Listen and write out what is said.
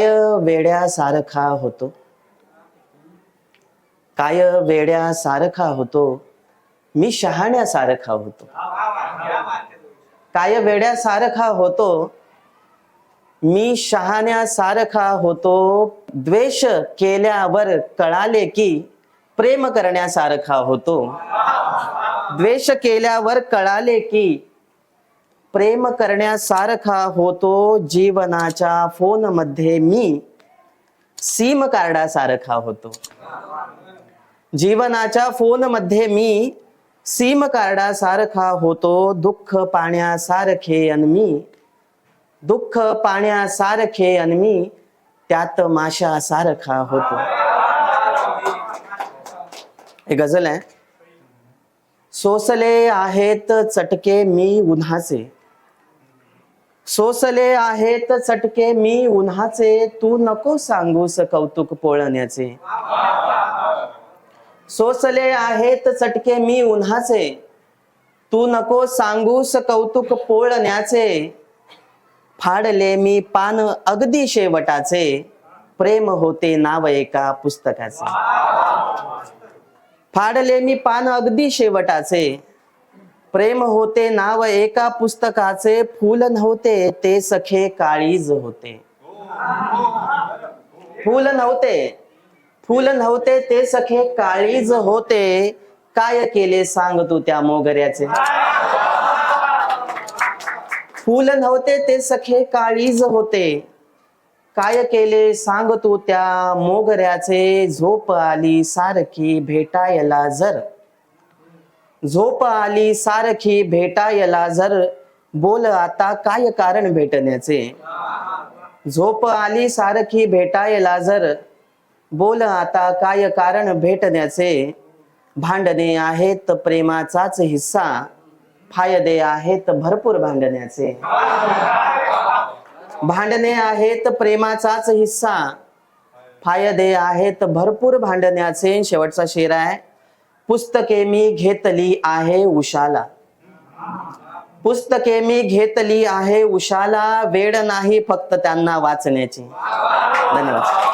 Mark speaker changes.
Speaker 1: काय वेड्यासारखा होतो? काय वेड्यासारखा होतो? मी शहाण्यासारखा होतो. काय वेड्यासारखा होतो? मी शहाण्यासारखा होतो. द्वेष केल्यावर कळाले की प्रेम करण्यासारखा होतो. द्वेष केल्यावर कळाले की प्रेम करण्यासारखा होतो जीवनाच्या फोनमध्ये मी. सिम कार्डासारखा होतो. जीवनाच्या फोनमध्ये मी सिम कार्डासारखा होतो. दुःख पाण्यासारखे अन मी. दुःख पाण्यासारखे अन मी त्यात माशासारखा होतो. हे गझल आहे. सोसले आहेत चटके मी उन्हाचे. सोसले आहेत चटके मी उन्हाचे तू नको सांगूस कौतुक पोळण्याचे. सोसले आहेत चटके मी उन्हाचे तू नको सांगूस कौतुक पोळण्याचे. फाडले मी पान अगदी शेवटाचे प्रेम होते नाव एका पुस्तकाचे. फाडले मी पान अगदी शेवटाचे प्रेम होते नाव एका पुस्तकाचे फूल नव्हते ते सखे काळीज होते. फूल नव्हते फूल नव्हते ते सखे काळीज होते. काय केले सांग तू त्या मोगऱ्याचे? फूल नव्हते ते सखे काळीज होते. काय केले सांग तू त्या मोगऱ्याचे? झोप आली सारखी भेटायला जर. झोप आली सारखी भेटायला जर बोल आता काय कारण भेटण्याचे? झोप आली सारखी भेटायला जर बोल आता काय कारण भेटण्याचे? भांडणे आहेत प्रेमाचाच हिस्सा फायदे आहेत भरपूर भांडण्याचे. भांडणे आहेत प्रेमाचाच हिस्सा फायदे आहेत भरपूर भांडण्याचे. शेवटचा शेर आहे. पुस्तके मी घेतली आहे उशाला. पुस्तके मी घेतली आहे उशाला. वेळ नाही फक्त त्यांना वाचण्याची. धन्यवाद.